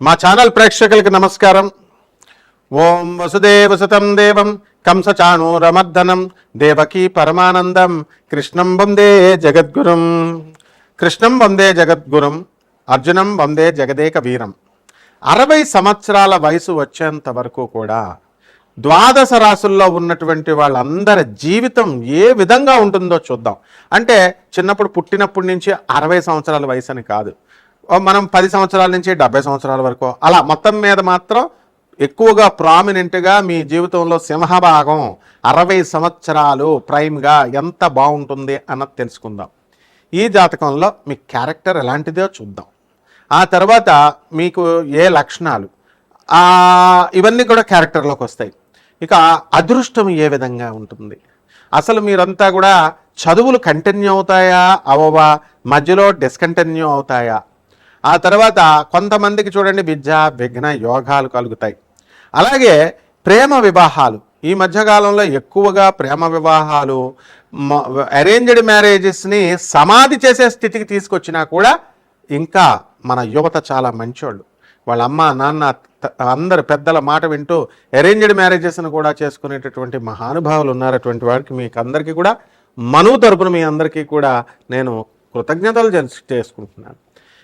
మా ఛానల్ ప్రేక్షకులకి నమస్కారం. ఓం వసుదేవ సుతం దేవం కంసచాణూరమర్దనం దేవకీ పరమానందం కృష్ణం వందే జగద్గురం. కృష్ణం వందే జగద్గురం అర్జునం వందే జగదేక వీరం అరవై సంవత్సరాల వయసు వచ్చేంత వరకు కూడా ద్వాదశ రాసుల్లో ఉన్నటువంటి వాళ్ళందరి జీవితం ఏ విధంగా ఉంటుందో చూద్దాం. అంటే చిన్నప్పుడు పుట్టినప్పటి నుంచి అరవై సంవత్సరాల వయసు అని కాదు. మనం పది సంవత్సరాల నుంచి డెబ్బై సంవత్సరాల వరకు. అలా మొత్తం మీద మాత్రం ఎక్కువగా ప్రామినెంట్గా మీ జీవితంలో సింహభాగం అరవై సంవత్సరాలు ప్రైమ్గా ఎంత బాగుంటుంది అన్నది తెలుసుకుందాం. ఈ జాతకంలో మీ క్యారెక్టర్ ఎలాంటిదో చూద్దాం. ఆ తర్వాత మీకు ఏ లక్షణాలు? ఇవన్నీ కూడా క్యారెక్టర్లోకి వస్తాయి. ఇక అదృష్టం ఏ విధంగా ఉంటుంది? అసలు మీరంతా కూడా చదువులు కంటిన్యూ అవుతాయా? అవవా మధ్యలో డిస్కంటిన్యూ అవుతాయా? ఆ తర్వాత కొంతమందికి చూడండి విద్య విఘ్న యోగాలు కలుగుతాయి. అలాగే ప్రేమ వివాహాలు. ఈ మధ్యకాలంలో ఎక్కువగా ప్రేమ వివాహాలు అరేంజ్డ్ మ్యారేజెస్ని సమాధి చేసే స్థితికి తీసుకొచ్చినా కూడా ఇంకా మన యువత చాలా మంచోళ్ళు. వాళ్ళ అమ్మ నాన్న అందరు పెద్దల మాట వింటూ అరేంజ్డ్ మ్యారేజెస్ను కూడా చేసుకునేటటువంటి మహానుభావులు ఉన్నారటువంటి వారికి మీకు అందరికీ కూడా మనువు తరపున మీ అందరికీ కూడా నేను కృతజ్ఞతలు చేసుకుంటున్నాను.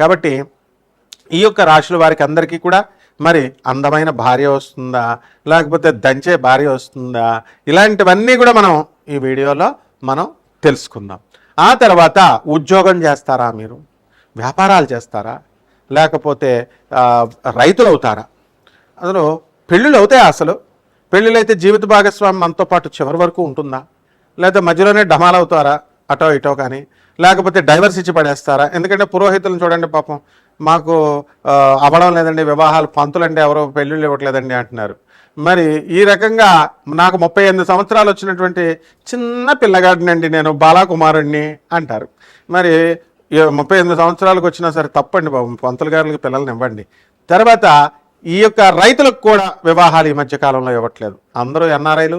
కాబట్టి ఈ యొక్క రాశుల వారికి అందరికీ కూడా మరి అందమైన భార్య వస్తుందా? లేకపోతే దంచే భార్య వస్తుందా? ఇలాంటివన్నీ కూడా మనం ఈ వీడియోలో మనం తెలుసుకుందాం. ఆ తర్వాత ఉద్యోగం చేస్తారా మీరు? వ్యాపారాలు చేస్తారా? లేకపోతే రైతులు అవుతారా అసలు పెళ్ళిళ్ళు అవుతాయి అసలు? పెళ్ళిళ్ళైతే జీవిత భాగస్వామి మనతో పాటు చివరి వరకు ఉంటుందా? లేదా మధ్యలోనే డమాలవుతారా అటో ఇటో కానీ లేకపోతే డైవర్స్ ఇచ్చి పడేస్తారా? ఎందుకంటే పురోహితులను చూడండి పాపం మాకు అవ్వడం లేదండి వివాహాలు పంతులు అంటే ఎవరో పెళ్ళిళ్ళు ఇవ్వట్లేదండి అంటున్నారు. మరి ఈ రకంగా నాకు ముప్పై ఎనిమిది సంవత్సరాలు వచ్చినటువంటి చిన్న పిల్లగాడినండి నేను బాలాకుమారుణ్ణి అంటారు. మరి ఈ ముప్పై ఎనిమిది సంవత్సరాలకు వచ్చినా సరే తప్పండి బాబు పంతులు గారికి పిల్లల్ని ఇవ్వండి. తర్వాత ఈ యొక్క రైతులకు కూడా వివాహాలు ఈ మధ్య కాలంలో ఇవ్వట్లేదు. అందరూ ఎన్ఆర్ఐలు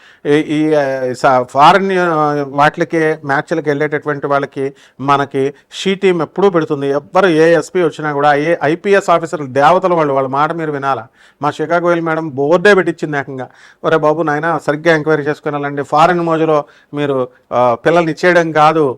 ఈ- ఈ ఫారిన్ వాటికి మ్యాచ్లకి వెళ్ళేటటువంటి వాళ్ళకి మనకి షీ టీం ఎప్పుడూ పెడుతుంది. ఎవ్వరు ఏ ఎస్పీ వచ్చినా కూడా ఏ ఐపీఎస్ ఆఫీసర్లు దేవతలు వాళ్ళు వాళ్ళ మాట మీరు వినాలా? మా షికాగో వెళ్ళి మేడం బోర్డే పెట్టించింది ఏకంగా. ఒరే బాబు నాయన సరిగ్గా ఎంక్వైరీ చేసుకుని ఫారిన్ మోజులో మీరు పిల్లల్ని ఇచ్చేయడం కాదు.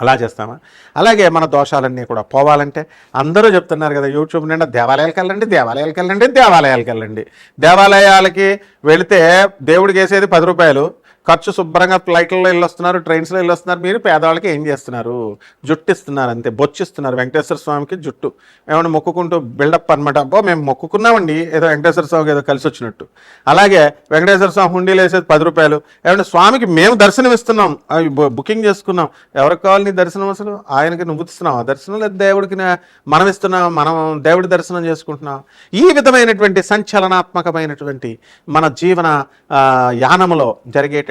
అలా చేస్తామా? అలాగే మన దోషాలన్నీ కూడా పోవాలంటే అందరూ చెప్తున్నారు కదా యూట్యూబ్ నిండా దేవాలయాలకు వెళ్ళండి దేవాలయాలకు వెళ్ళండి దేవాలయాలకు వెళ్ళండి. దేవాలయాలకి వెళితే దేవుడికి వేసేది పది రూపాయలు ఖర్చు శుభ్రంగా ఫ్లైట్లలో వెళ్ళొస్తున్నారు ట్రైన్స్లో వెళ్ళొస్తున్నారు మీరు పేదవాళ్ళకి ఏం చేస్తున్నారు? జుట్టు ఇస్తున్నారు అంతే బొచ్చిస్తున్నారు. వెంకటేశ్వర స్వామికి జుట్టు. ఏమైనా మొక్కుకుంటూ బిల్డప్ అనమాట అబ్బో మేము మొక్కుకున్నామండి. ఏదో వెంకటేశ్వర స్వామికి ఏదో కలిసి వచ్చినట్టు. అలాగే వెంకటేశ్వర స్వామి హుండీలు వేసేది పది రూపాయలు. ఏమంటే స్వామికి మేము దర్శనం ఇస్తున్నాం అవి బుకింగ్ చేసుకున్నాం. ఎవరికి కావాలి నీ దర్శనం అసలు? ఆయనకి నువ్వు ఇస్తున్నావు? ఆ దర్శనం లేదు దేవుడికి మనం ఇస్తున్నాం మనం దేవుడి దర్శనం చేసుకుంటున్నాం ఈ విధమైనటువంటి సంచలనాత్మకమైనటువంటి మన జీవన యానములో జరిగేట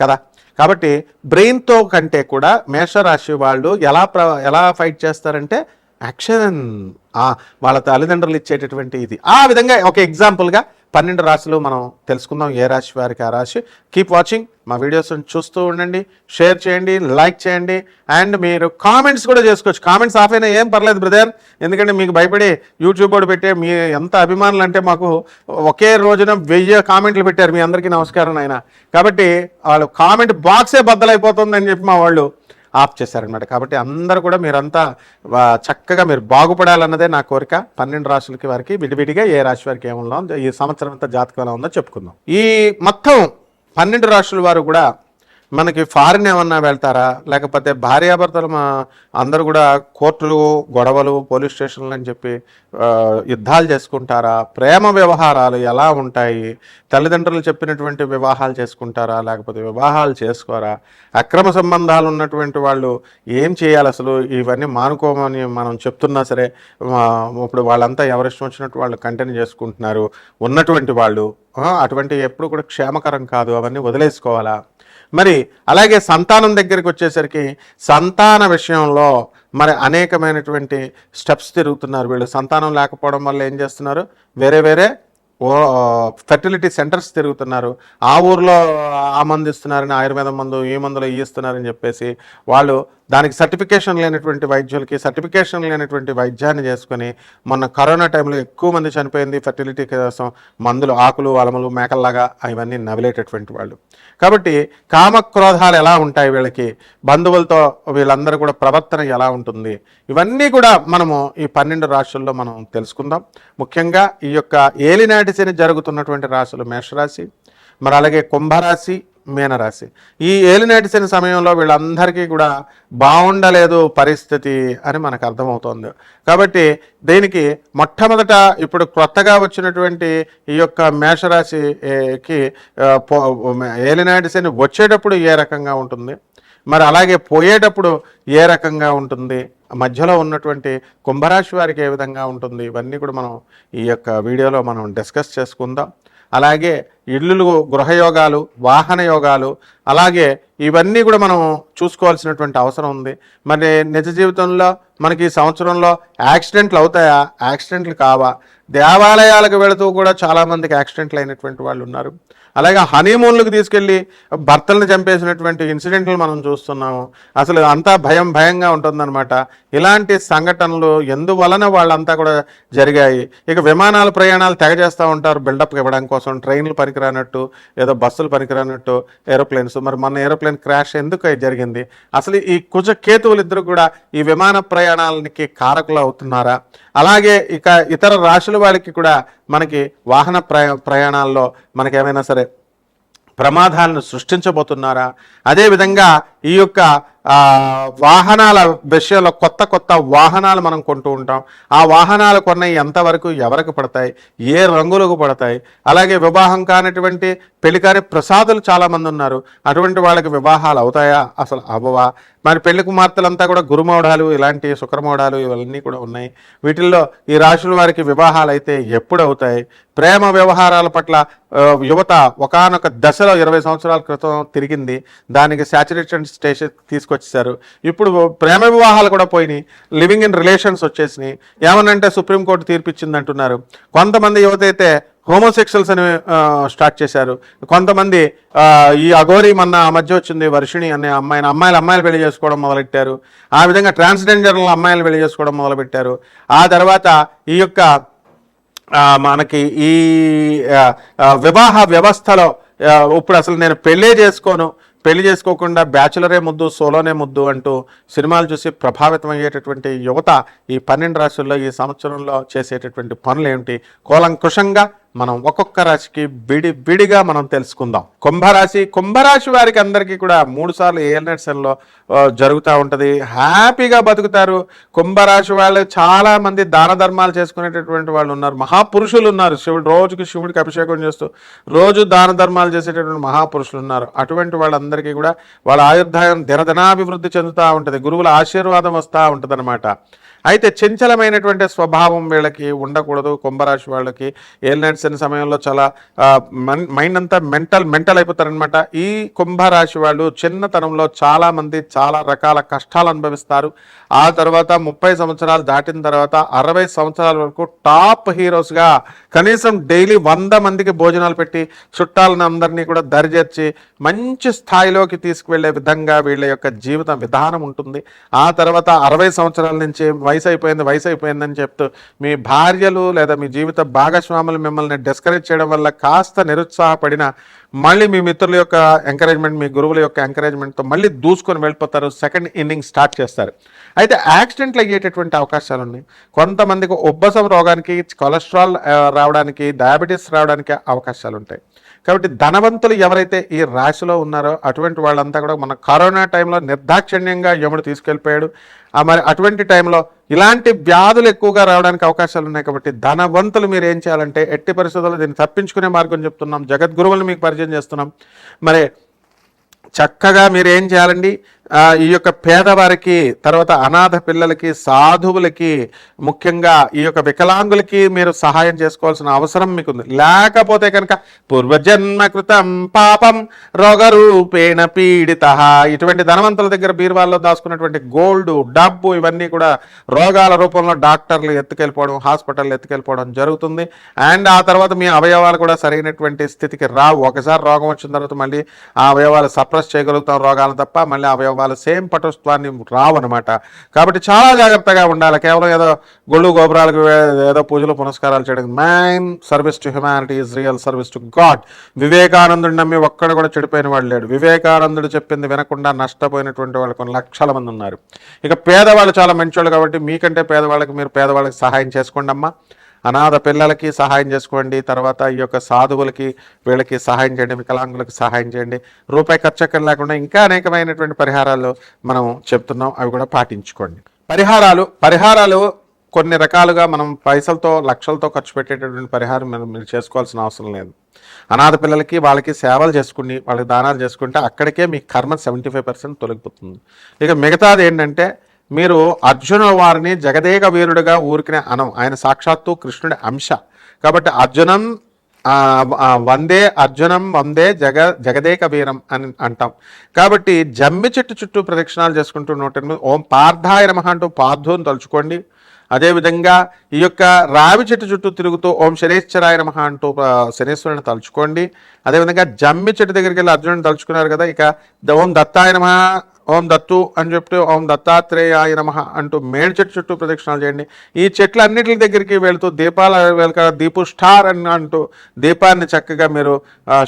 కదా? కాబట్టి బ్రెయిన్తో కంటే కూడా మేషరాశి వాళ్ళు ఎలా ప్ర ఎలా ఫైట్ చేస్తారంటే యాక్షన్ వాళ్ళ తల్లిదండ్రులు ఇచ్చేటటువంటి ఇది. ఆ విధంగా ఒక ఎగ్జాంపుల్గా పన్నెండు రాశులు మనం తెలుసుకుందాం. ఏ రాశి వారికి ఆ రాశి? కీప్ వాచింగ్ మా వీడియోస్ చూస్తూ ఉండండి. షేర్ చేయండి లైక్ చేయండి అండ్ మీరు కామెంట్స్ కూడా చేసుకోవచ్చు. కామెంట్స్ ఆఫ్ అయినా ఏం పర్లేదు బ్రదర్ ఎందుకంటే మీకు భయపడి యూట్యూబ్ కూడా పెట్టే మీ ఎంత అభిమానులు అంటే మాకు ఒకే రోజున వెయ్యి కామెంట్లు పెట్టారు. మీ అందరికీ నమస్కారం ఆయన కాబట్టి వాళ్ళు కామెంట్ బాక్సే బద్దలైపోతుందని చెప్పి మా వాళ్ళు ఆఫ్ చేశారనమాట కాబట్టి అందరూ కూడా మీరంతా చక్కగా మీరు బాగుపడాలన్నదే నా కోరిక. పన్నెండు రాశులకి వారికి విడివిడిగా ఏ రాశి వారికి ఏముందో ఈ సంవత్సరం అంతా జాతకం ఎలా ఉందో చెప్పుకుందాం. ఈ మొత్తం పన్నెండు రాశుల వారు కూడా మనకి ఫారిన్ ఏమన్నా వెళ్తారా? లేకపోతే భార్యాభర్తలు మా అందరూ కూడా కోర్టులు గొడవలు పోలీస్ స్టేషన్లు అని చెప్పి యుద్ధాలు చేసుకుంటారా? ప్రేమ వ్యవహారాలు ఎలా ఉంటాయి? తల్లిదండ్రులు చెప్పినటువంటి వివాహాలు చేసుకుంటారా? లేకపోతే వివాహాలు చేసుకోరా? అక్రమ సంబంధాలు ఉన్నటువంటి వాళ్ళు ఏం చేయాలి అసలు? ఇవన్నీ మానుకోమని మనం చెప్తున్నా సరే ఇప్పుడు వాళ్ళంతా ఎవరిష్టం వచ్చినట్టు వాళ్ళు కంటిన్యూ చేసుకుంటున్నారు. ఉన్నటువంటి వాళ్ళు అటువంటి ఎప్పుడు కూడా క్షేమకరం కాదు. అవన్నీ వదిలేసుకోవాలా? మరి అలాగే సంతానం దగ్గరికి వచ్చేసరికి సంతాన విషయంలో మరి అనేకమైనటువంటి స్టెప్స్ తిరుగుతున్నారు వీళ్ళు. సంతానం లేకపోవడం వల్ల ఏం చేస్తున్నారు? వేరే వేరే ఓ ఫెర్టిలిటీ సెంటర్స్ తిరుగుతున్నారు. ఆ ఊర్లో ఆ మందు ఇస్తున్నారని ఆయుర్వేదం మందు ఈ మందులో ఇవి ఇస్తున్నారని చెప్పేసి వాళ్ళు దానికి సర్టిఫికేషన్ లేనటువంటి వైద్యులకి సర్టిఫికేషన్ లేనటువంటి వైద్యాన్ని చేసుకొని మొన్న కరోనా టైంలో ఎక్కువ మంది చనిపోయింది ఫెర్టిలిటీ కోసం మందులు ఆకులు అలములు మేకల్లాగా ఇవన్నీ నవిలేటటువంటి వాళ్ళు. కాబట్టి కామక్రోధాలు ఎలా ఉంటాయి వీళ్ళకి? బంధువులతో వీళ్ళందరూ కూడా ప్రవర్తన ఎలా ఉంటుంది? ఇవన్నీ కూడా మనము ఈ పన్నెండు రాశుల్లో మనం తెలుసుకుందాం. ముఖ్యంగా ఈ యొక్క ఏలినాటి శని జరుగుతున్నటువంటి రాశులు మేషరాశి మరి అలాగే కుంభరాశి మీనరాశి. ఈ ఏలినాటి సమయంలో వీళ్ళందరికీ కూడా బాగుండలేదు పరిస్థితి అని మనకు అర్థమవుతోంది. కాబట్టి దీనికి మొట్టమొదట ఇప్పుడు కొత్తగా వచ్చినటువంటి ఈ యొక్క మేషరాశికి ఆ, వచ్చేటప్పుడు ఏ రకంగా ఉంటుంది? మరి అలాగే పోయేటప్పుడు ఏ రకంగా ఉంటుంది? మధ్యలో ఉన్నటువంటి కుంభరాశి వారికి ఏ విధంగా ఉంటుంది? ఇవన్నీ కూడా మనం ఈ యొక్క వీడియోలో మనం డిస్కస్ చేసుకుందాం. అలాగే ఇల్లులు గృహయోగాలు వాహన యోగాలు అలాగే ఇవన్నీ కూడా మనం చూసుకోవాల్సినటువంటి అవసరం ఉంది. మరి నిజ జీవితంలో మనకి ఈ సంవత్సరంలో యాక్సిడెంట్లు అవుతాయా? యాక్సిడెంట్లు కావా? దేవాలయాలకు వెళుతూ కూడా చాలామందికి యాక్సిడెంట్లు అయినటువంటి వాళ్ళు ఉన్నారు. అలాగే హనీమూన్లకు తీసుకెళ్ళి భర్తలను చంపేసినటువంటి ఇన్సిడెంట్లు మనం చూస్తున్నాము. అసలు అంతా భయం భయంగా ఉంటుందన్నమాట. ఇలాంటి సంఘటనలు ఎందువలన వాళ్ళంతా కూడా జరిగాయి? ఇక విమానాల ప్రయాణాలు తెగ చేస్తూ ఉంటారు. బిల్డప్ ఇవ్వడం కోసం ట్రైన్లు పనికిరానట్టు ఏదో బస్సులు పనికిరానట్టు ఏరోప్లేన్స్. మరి మన ఏరోప్లేన్ క్రాష్ ఎందుకు జరిగింది? అసలు ఈ కుజ కేతువులు ఇద్దరు కూడా ఈ విమాన ప్రయాణాలకి కారకులు అవుతున్నారా? అలాగే ఇక ఇతర రాశుల వాళ్ళకి కూడా మనకి వాహన ప్రయాణాల్లో మనకి ఏమైనా సరే ప్రమాదాలను సృష్టించబోతున్నారా? అదేవిధంగా ఈ యొక్క వాహనాల విషయంలో కొత్త కొత్త వాహనాలు మనం కొంటూ ఉంటాం. ఆ వాహనాలు కొన్నవి ఎంతవరకు ఎవరికి పడతాయి? ఏ రంగులకు పడతాయి? అలాగే వివాహం కానటువంటి పెళ్ళికారి ప్రసాదులు చాలామంది ఉన్నారు. అటువంటి వాళ్ళకి వివాహాలు అవుతాయా? అసలు అవ్వవా? మరి పెళ్ళి కుమార్తెలంతా కూడా గురుమౌఢాలు ఇలాంటి శుక్రమౌఢాలు ఇవన్నీ కూడా ఉన్నాయి. వీటిల్లో ఈ రాశుల వారికి వివాహాలు అయితే ఎప్పుడు అవుతాయి? ప్రేమ వ్యవహారాల పట్ల యువత ఒకానొక దశలో ఇరవై సంవత్సరాల క్రితం తిరిగింది. దానికి సాచురేషన్ స్టేషన్ తీసుకొచ్చేసారు ఇప్పుడు ప్రేమ వివాహాలు కూడా పోయినాయి. లివింగ్ ఇన్ రిలేషన్స్ వచ్చేసినాయి. ఏమనంటే సుప్రీంకోర్టు తీర్పిచ్చింది అంటున్నారు కొంతమంది యువత అయితే హోమోసెక్షువల్స్ అని స్టార్ట్ చేశారు. కొంతమంది ఈ అఘోరి మొన్న ఆ మధ్య వచ్చింది వర్షిణి అనే అమ్మాయిని అమ్మాయిలు అమ్మాయిలు పెళ్ళి చేసుకోవడం మొదలెట్టారు. ఆ విధంగా ట్రాన్స్జెండర్లు అమ్మాయిలు పెళ్ళి చేసుకోవడం మొదలుపెట్టారు. ఆ తర్వాత ఈ యొక్క మనకి ఈ వివాహ వ్యవస్థలో ఇప్పుడు అసలు నేను పెళ్ళే చేసుకోను. పెళ్ళి చేసుకోకుండా బ్యాచులరే ముద్దు సోలోనే ముద్దు అంటూ సినిమాలు చూసి ప్రభావితం అయ్యేటటువంటి యువత ఈ పన్నెండు రాశుల్లో ఈ సంవత్సరంలో చేసేటటువంటి పనులు ఏమిటి కూలంకుషంగా మనం ఒక్కొక్క రాశికి విడి విడిగా మనం తెలుసుకుందాం. కుంభరాశి కుంభరాశి వారికి అందరికీ కూడా మూడు సార్లు ఏఎల్నెట్సన్లో జరుగుతూ ఉంటుంది. హ్యాపీగా బతుకుతారు. కుంభరాశి వాళ్ళు చాలా మంది దాన ధర్మాలు చేసుకునేటటువంటి వాళ్ళు ఉన్నారు. మహాపురుషులు ఉన్నారు. శివుడు రోజుకి శివుడికి అభిషేకం చేస్తూ రోజు దాన ధర్మాలు చేసేటటువంటి మహాపురుషులు ఉన్నారు. అటువంటి వాళ్ళందరికీ కూడా వాళ్ళ ఆయుర్దాయం దినదినాభివృద్ధి చెందుతూ ఉంటుంది. గురువుల ఆశీర్వాదం వస్తూ ఉంటుంది అయితే చంచలమైనటువంటి స్వభావం వీళ్ళకి ఉండకూడదు. కుంభరాశి వాళ్ళకి ఏలినట్సిన సమయంలో చాలా మైండ్ అంతా మెంటల్ మెంటల్ అయిపోతారనమాట ఈ కుంభరాశి వాళ్ళు చిన్నతనంలో చాలామంది చాలా రకాల కష్టాలు అనుభవిస్తారు. ఆ తర్వాత ముప్పై సంవత్సరాలు దాటిన తర్వాత అరవై సంవత్సరాల వరకు టాప్ హీరోస్గా కనీసం డైలీ వంద మందికి భోజనాలు పెట్టి చుట్టాలను అందరినీ కూడా దరిచేర్చి మంచి స్థాయిలోకి తీసుకువెళ్ళే విధంగా వీళ్ళ యొక్క జీవిత విధానం ఉంటుంది. ఆ తర్వాత అరవై సంవత్సరాల నుంచి వయసు వయసు అయిపోయింది వయసు అయిపోయిందని చెప్తూ మీ భార్యలు లేదా మీ జీవిత భాగస్వాములు మిమ్మల్ని డిస్కరేజ్ చేయడం వల్ల కాస్త నిరుత్సాహపడిన మళ్ళీ మీ మిత్రుల యొక్క ఎంకరేజ్మెంట్ మీ గురువుల యొక్క ఎంకరేజ్మెంట్తో మళ్ళీ దూసుకొని వెళ్ళిపోతారు. సెకండ్ ఇన్నింగ్ స్టార్ట్ చేస్తారు. అయితే యాక్సిడెంట్లు అయ్యేటటువంటి అవకాశాలు ఉన్నాయి. కొంతమందికి ఉబ్బసం రోగానికి కొలెస్ట్రాల్ రావడానికి డయాబెటీస్ రావడానికి అవకాశాలు ఉంటాయి. కాబట్టి ధనవంతులు ఎవరైతే ఈ రాశిలో ఉన్నారో అటువంటి వాళ్ళంతా కూడా మన కరోనా టైంలో నిర్దాక్షిణ్యంగా యముడు తీసుకెళ్ళిపోయాడు. ఆ మరి అటువంటి టైంలో ఇలాంటి వ్యాధులు ఎక్కువగా రావడానికి అవకాశాలు ఉన్నాయి కాబట్టి ధనవంతులు మీరు ఏం చేయాలంటే ఎట్టి పరిస్థితుల్లో దీన్ని తప్పించుకునే మార్గం చెప్తున్నాం. జగద్గురువులు మీకు పరిచయం చేస్తున్నాం. మరి చక్కగా మీరు ఏం చేయాలండి? ఈ యొక్క పేదవారికి తర్వాత అనాథ పిల్లలకి సాధువులకి ముఖ్యంగా ఈ యొక్క వికలాంగులకి మీరు సహాయం చేసుకోవాల్సిన అవసరం మీకు ఉంది లేకపోతే కనుక పూర్వజన్మ కృతం పాపం రోగరూపేణ పీడిత. ఇటువంటి ధనవంతుల దగ్గర బీరువాల్లో దాచుకున్నటువంటి గోల్డ్ డబ్బు ఇవన్నీ కూడా రోగాల రూపంలో డాక్టర్లు ఎత్తుకెళ్ళిపోవడం హాస్పిటల్ ఎత్తుకెళ్ళిపోవడం జరుగుతుంది. అండ్ ఆ తర్వాత మీ అవయవాలు కూడా సరైనటువంటి స్థితికి రావు. ఒకసారి రోగం వచ్చిన తర్వాత మళ్ళీ ఆ అవయవాలు సప్రెస్ చేయగలుగుతాం రోగాలు తప్ప మళ్ళీ వాళ్ళ సేమ్ పటుత్వాన్ని రావన్నమాట. కాబట్టి చాలా జాగ్రత్తగా ఉండాలి. కేవలం ఏదో గొళ్ళు గోపురాలకు ఏదో పూజలు పునస్కారాలు చేయడం. Man service to humanity is real service to God వివేకానందుడు నమ్మి ఒక్కడ కూడా చెడిపోయిన వాడు లేడు. వివేకానందుడు చెప్పింది వినకుండా నష్టపోయినటువంటి వాళ్ళు కొన్ని లక్షల మంది ఉన్నారు. ఇక పేదవాళ్ళు చాలా మంచోళ్ళు కాబట్టి మీకంటే పేదవాళ్ళకి మీరు పేదవాళ్ళకి సహాయం చేసుకోండి అమ్మా అనాథ పిల్లలకి సహాయం చేసుకోండి తర్వాత ఈ యొక్క సాధువులకి వీళ్ళకి సహాయం చేయండి వికలాంగులకు సహాయం చేయండి. రూపాయి ఖర్చు ఎక్కడ లేకుండా ఇంకా అనేకమైనటువంటి పరిహారాలు మనం చెప్తున్నాం అవి కూడా పాటించుకోండి. పరిహారాలు పరిహారాలు కొన్ని రకాలుగా మనం పైసలతో లక్షలతో ఖర్చు పెట్టేటటువంటి పరిహారం మనం మీరు చేసుకోవాల్సిన అవసరం లేదు. అనాథ పిల్లలకి వాళ్ళకి సేవలు చేసుకుని వాళ్ళకి దానాలు చేసుకుంటే అక్కడికే మీ కర్మ సెవెంటీ ఫైవ్ పర్సెంట్ తొలగిపోతుంది. ఇక మిగతాది ఏంటంటే మీరు అర్జున వారిని జగదేక వీరుడిగా ఊరికినే అనం ఆయన సాక్షాత్తు కృష్ణుడి అంశ. కాబట్టి అర్జునం వందే అర్జునం వందే జగ జగదేక వీరం అని అంటాం. కాబట్టి జమ్మి చెట్టు చుట్టూ ప్రదక్షిణాలు చేసుకుంటూ నూట ఎనిమిది ఓం పార్థాయ నమ అంటూ పార్థుని తలుచుకోండి. అదేవిధంగా ఈ యొక్క రావి చెట్టు చుట్టూ తిరుగుతూ ఓం శనేశ్వరాయ నమ అంటూ శనేశ్వరుని తలుచుకోండి. అదేవిధంగా జమ్మి చెట్టు దగ్గరికి వెళ్ళి అర్జునుని తలుచుకున్నారు కదా ఇక ద- ఓం దత్తాయ నమ ఓం దత్తు అని చెప్తూ ఓం దత్తాత్రేయాయ నమ అంటూ మేడ్ చెట్టు చుట్టూ ప్రదక్షిణాలు చేయండి ఈ చెట్ల అన్నిటి దగ్గరికి వెళుతూ దీపాల వెనక దీపు స్టార్ అని అంటూ దీపాన్ని చక్కగా మీరు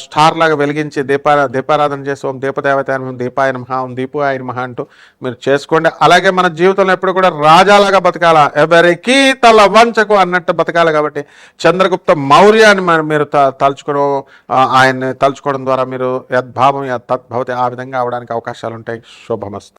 స్టార్ లాగా వెలిగించి దీపా దీపారాధన చేసి ఓం దీపదేవత ఓం దీపాయ నమ ఓం దీపు ఆయన నమ అంటూ మీరు చేసుకోండి అలాగే మన జీవితంలో ఎప్పుడు కూడా రాజాలాగా బతకాల ఎవరికి తల వంచకు అన్నట్టు బతకాలి కాబట్టి చంద్రగుప్త మౌర్యాన్ని మీరు త- తలుచుకోవడం ఆయన్ని తలుచుకోవడం ద్వారా మీరు యద్భావం యత్ తద్భవతి ఆ విధంగా అవడానికి అవకాశాలు ఉంటాయి شبه مثلا